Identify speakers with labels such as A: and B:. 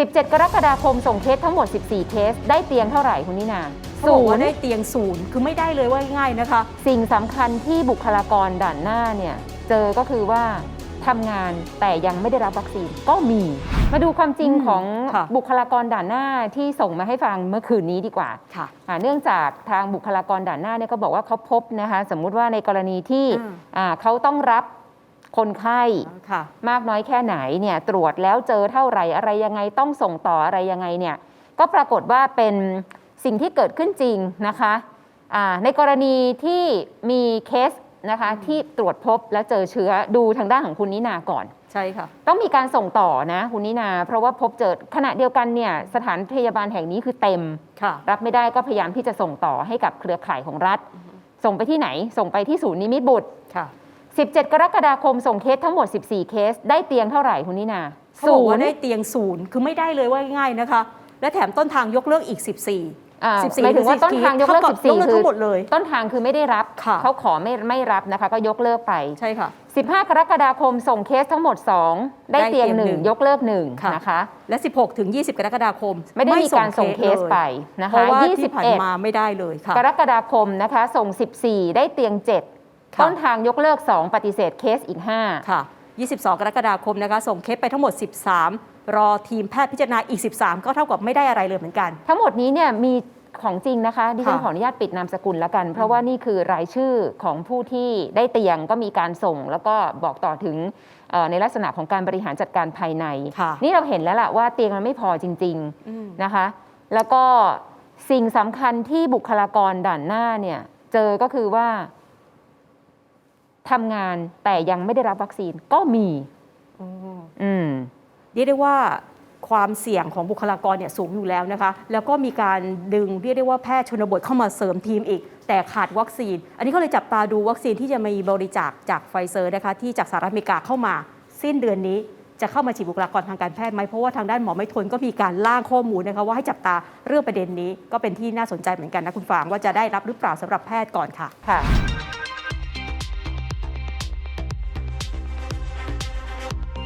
A: 17 กรกฎาคมส่งเคสทั้งหมด 14 เคส ได้เตียงเท่าไหร่คุณนินา
B: เขาบอกว่าได้เตียงศูนย์คือไม่ได้เลยว่าง่ายๆนะคะ
A: สิ่งสำคัญที่บุคลากรด่านหน้าเนี่ย เจอก็คือว่าทำงานแต่ยังไม่ได้รับวัคซีนก็มี มาดูความจริง
B: อืม
A: ของ
B: ค่ะ
A: บุคลากรด่านหน้าที่ส่งมาให้ฟังเมื่อคืนนี้ดีกว่า
B: ค่ะ
A: อ่าเนื่องจากทางบุคลากรด่านหน้าเนี่ยก็บอกว่าเขาพบนะคะสมมุติว่าในกรณีที่
B: อืม
A: อ่าเขาต้องรับ คนไข้
B: ค่ะ
A: มากน้อยแค่ไหนเนี่ยตรวจแล้วเจอเท่าไหร่อะไรยังไงต้องส่งต่ออะไรยังไงเนี่ยก็ปรากฏว่าเป็นสิ่งที่เกิดขึ้นจริงนะคะอ่าในกรณีที่มีเคสนะคะที่ตรวจพบและเจอเชื้อดูทางด้านของคุณนินาก่อน
B: ใช่ค่ะ
A: ต้องมีการส่งต่อนะคุณนินา เพราะว่าพบเจอขณะเดียวกันเนี่ยสถานพยาบาลแห่งนี้คือเต็ม
B: ค่ะ
A: รับไม่ได้ก็พยายามที่จะส่งต่อให้กับเครือข่ายของรัฐ ส่งไปที่ไหนส่งไปที่ศูนย์นิมิตบุตร
B: ค่ะ
A: 17 กรกฎาคมส่งเคสทั้งหมด 14 เคส ได้เตียงเท่าไหร่คุณนินา
B: เขาบอกว่าได้เตียงศูนย์คือไม่ได้เลยว่าง่ายๆนะคะ และแถมต้นทางยกเลิกอีก 14
A: อ่า
B: 14
A: หมายถึงว่าต้นทางยกเลิก
B: ท่บ
A: 14
B: ยกเลิก
A: คื
B: ทั้
A: อง
B: หมดเลย
A: ต้นทางคือไม่ได้รับ
B: ค่ะ
A: เขาขอไม่ไม่รับนะคะ ก็ยกเลิกไป
B: ใช่ค่ะ
A: 15 กรกฎาคมส่งเคสทั้งหมด 2 ได้
B: ได้
A: เตียง
B: เตียง
A: หนึ่ง
B: หนึ่ง
A: ยกเลิกหนึ่ง
B: ค่ะ
A: นะคะ
B: และ 16 ถึง 20 กรกฎาคม
A: ไม่ได้มีการส่งเคสไปนะ
B: เพ
A: คะ
B: ราะว่าที่ผ่าน
A: 21
B: มาไม่ได้เลยค่ะ
A: กรกฎาคมนะคะ ส่ง 14 ได้เตียง7
B: ค่ะ
A: ต้นทางยกเลิก 2 ปฏิเสธเคสอีก 5
B: ค่ะ 22 กรกฎาคมนะคะ ส่งเคสไปทั้งหมด 13 รอทีมแพทย์พิจารณาอีก 13 ก็เท่ากับไม่ได้อะไรเลยเหมือนกัน
A: ทั้งหมดนี้เนี่ยมีของจริงนะคะดิฉัน
B: ค่ะ
A: ขออนุญาตปิดนามสกุลแล้วกัน เพราะว่านี่คือรายชื่อของผู้ที่ได้เตียงก็มีการส่ง แล้วก็บอกต่อถึงเอ่อในลักษณะของการบริหารจัดการภายใน
B: ค่ะ
A: นี่เราเห็นแล้วล่ะว่าเตียงมันไม่พอจริง
B: อืม
A: ๆนะคะ แล้วก็สิ่งสำคัญที่บุคลากรด่านหน้าเนี่ยเจอก็คือว่า ทำงานแต่ยังไม่ได้รับวัคซีนก็มี อืม
B: เรียกได้ว่าความเสี่ยงของบุคลากรเนี่ยสูงอยู่แล้วนะคะ แล้วก็มีการดึงเรียกได้ว่าแพทย์ชนบทเข้ามาเสริมทีมอีก แต่ขาดวัคซีน อันนี้ก็เลยจับตาดูวัคซีนที่จะมีบริจาคจากไฟเซอร์นะคะที่จากสหรัฐอเมริกาเข้ามาสิ้นเดือนนี้จะเข้ามาฉีดบุคลากรทางการแพทย์ไหมเพราะว่าทางด้านหมอไม่ทนก็มีการล่างข้อมูลนะคะว่าให้จับตาเรื่องประเด็นนี้ก็เป็นที่น่าสนใจเหมือนกันนะคุณฟางว่าจะได้รับหรือเปล่าสำหรับแพทย์ก่อนค่ะ
A: ค่ะ